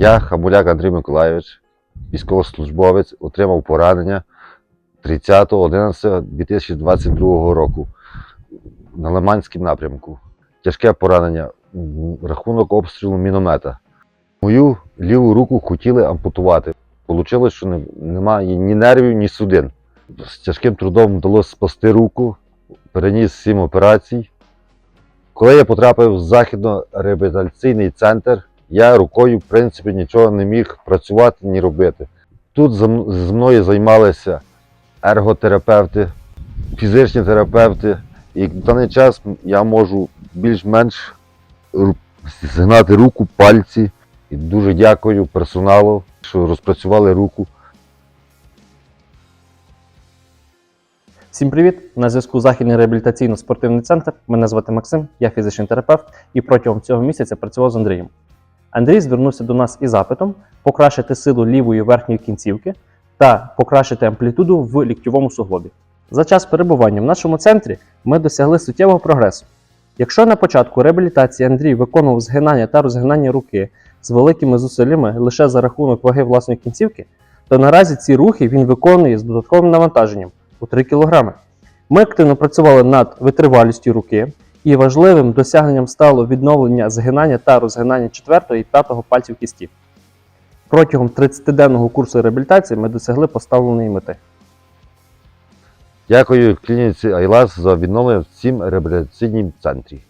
Я, Хамуляк Андрій Миколайович, військовослужбовець, отримав поранення 30.11.2022 року на Лиманському напрямку. Тяжке поранення, рахунок обстрілу міномета. Мою ліву руку хотіли ампутувати. Получилось, що немає ні нервів, ні судин. З тяжким трудом вдалося спасти руку, переніс сім операцій. Коли я потрапив в західно-реабілітаційний центр, я рукою, в принципі, нічого не міг працювати ні робити. Тут зі мною займалися ерготерапевти, фізичні терапевти, і в даний час я можу більш-менш згнати руку, пальці. І дуже дякую персоналу, що розпрацювали руку. Всім привіт! На зв'язку Західний реабілітаційно-спортивний центр. Мене звати Максим, я фізичний терапевт і протягом цього місяця працював з Андрієм. Андрій звернувся до нас із запитом покращити силу лівої верхньої кінцівки та покращити амплітуду в ліктьовому суглобі. За час перебування в нашому центрі ми досягли суттєвого прогресу. Якщо на початку реабілітації Андрій виконував згинання та розгинання руки з великими зусиллями лише за рахунок ваги власної кінцівки, то наразі ці рухи він виконує з додатковим навантаженням у 3 кг. Ми активно працювали над витривалістю руки, і важливим досягненням стало відновлення згинання та розгинання 4 і 5 пальців кісті. Протягом 30-денного курсу реабілітації ми досягли поставленої мети. Дякую клініці Айлас за відновлення в цім реабілітаційному центрі.